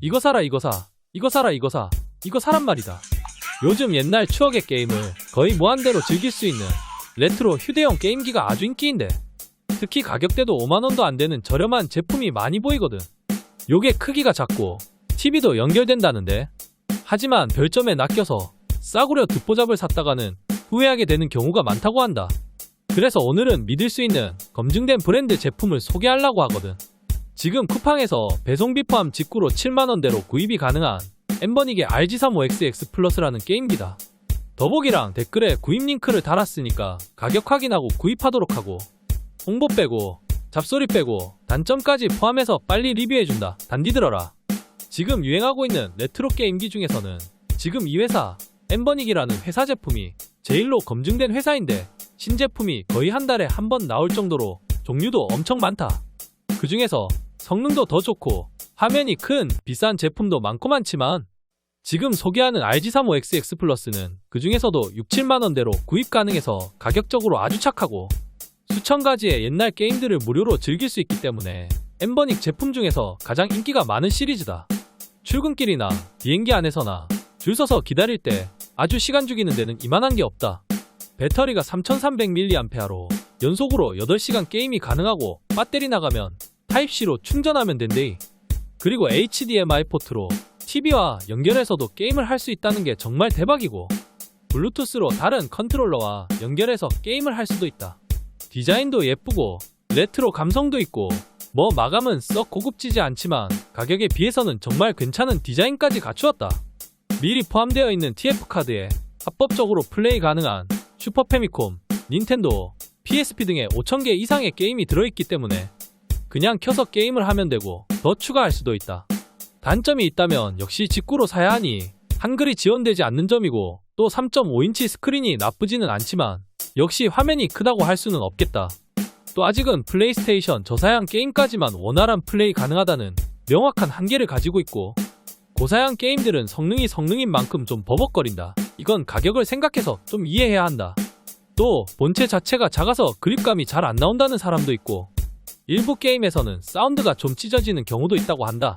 이거 사라 이거 사 이거 사라 이거 사 이거 사란 말이다. 요즘 옛날 추억의 게임을 거의 무한대로 즐길 수 있는 레트로 휴대용 게임기가 아주 인기인데 특히 가격대도 5만원도 안 되는 저렴한 제품이 많이 보이거든. 요게 크기가 작고 TV도 연결된다는데 하지만 별점에 낚여서 싸구려 듣보잡을 샀다가는 후회하게 되는 경우가 많다고 한다. 그래서 오늘은 믿을 수 있는 검증된 브랜드 제품을 소개하려고 하거든. 지금 쿠팡에서 배송비 포함 직구로 7만원대로 구입이 가능한 엠버닉의 RG35XX 플러스라는 게임기다. 더보기랑 댓글에 구입 링크를 달았으니까 가격 확인하고 구입하도록 하고 홍보 빼고 잡소리 빼고 단점까지 포함해서 빨리 리뷰해준다. 단디 들어라. 지금 유행하고 있는 레트로 게임기 중에서는 지금 이 회사 엠버닉이라는 회사 제품이 제일로 검증된 회사인데 신제품이 거의 한 달에 한 번 나올 정도로 종류도 엄청 많다. 그 중에서 성능도 더 좋고 화면이 큰 비싼 제품도 많고 많지만 지금 소개하는 RG35XX 플러스는 그 중에서도 6, 7만원대로 구입 가능해서 가격적으로 아주 착하고 수천 가지의 옛날 게임들을 무료로 즐길 수 있기 때문에 엠버닉 제품 중에서 가장 인기가 많은 시리즈다. 출근길이나 비행기 안에서나 줄 서서 기다릴 때 아주 시간 죽이는 데는 이만한 게 없다. 배터리가 3300mAh로 연속으로 8시간 게임이 가능하고 배터리 나가면 타입C로 충전하면 된대. 그리고 HDMI 포트로 TV와 연결해서도 게임을 할 수 있다는 게 정말 대박이고 블루투스로 다른 컨트롤러와 연결해서 게임을 할 수도 있다. 디자인도 예쁘고 레트로 감성도 있고 뭐 마감은 썩 고급지지 않지만 가격에 비해서는 정말 괜찮은 디자인까지 갖추었다. 미리 포함되어 있는 TF 카드에 합법적으로 플레이 가능한 슈퍼 패미콤, 닌텐도, PSP 등의 5,000개 이상의 게임이 들어있기 때문에 그냥 켜서 게임을 하면 되고 더 추가할 수도 있다. 단점이 있다면 역시 직구로 사야 하니 한글이 지원되지 않는 점이고 또 3.5인치 스크린이 나쁘지는 않지만 역시 화면이 크다고 할 수는 없겠다. 또 아직은 플레이스테이션 저사양 게임까지만 원활한 플레이 가능하다는 명확한 한계를 가지고 있고 고사양 게임들은 성능이 성능인 만큼 좀 버벅거린다. 이건 가격을 생각해서 좀 이해해야 한다. 또 본체 자체가 작아서 그립감이 잘 안 나온다는 사람도 있고 일부 게임에서는 사운드가 좀 찢어지는 경우도 있다고 한다.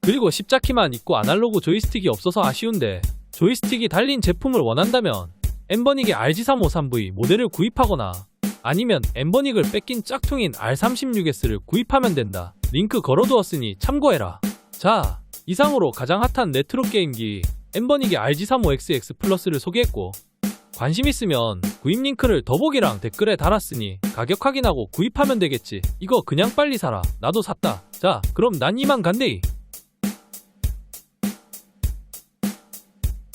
그리고 십자키만 있고 아날로그 조이스틱이 없어서 아쉬운데 조이스틱이 달린 제품을 원한다면 엠버닉의 RG353V 모델을 구입하거나 아니면 엠버닉을 뺏긴 짝퉁인 R36S를 구입하면 된다. 링크 걸어두었으니 참고해라. 자, 이상으로 가장 핫한 레트로 게임기 엠버닉의 RG35XX 플러스를 소개했고 관심 있으면 구입 링크를 더보기랑 댓글에 달았으니 가격 확인하고 구입하면 되겠지. 이거 그냥 빨리 사라. 나도 샀다. 자, 그럼 난 이만 간대이.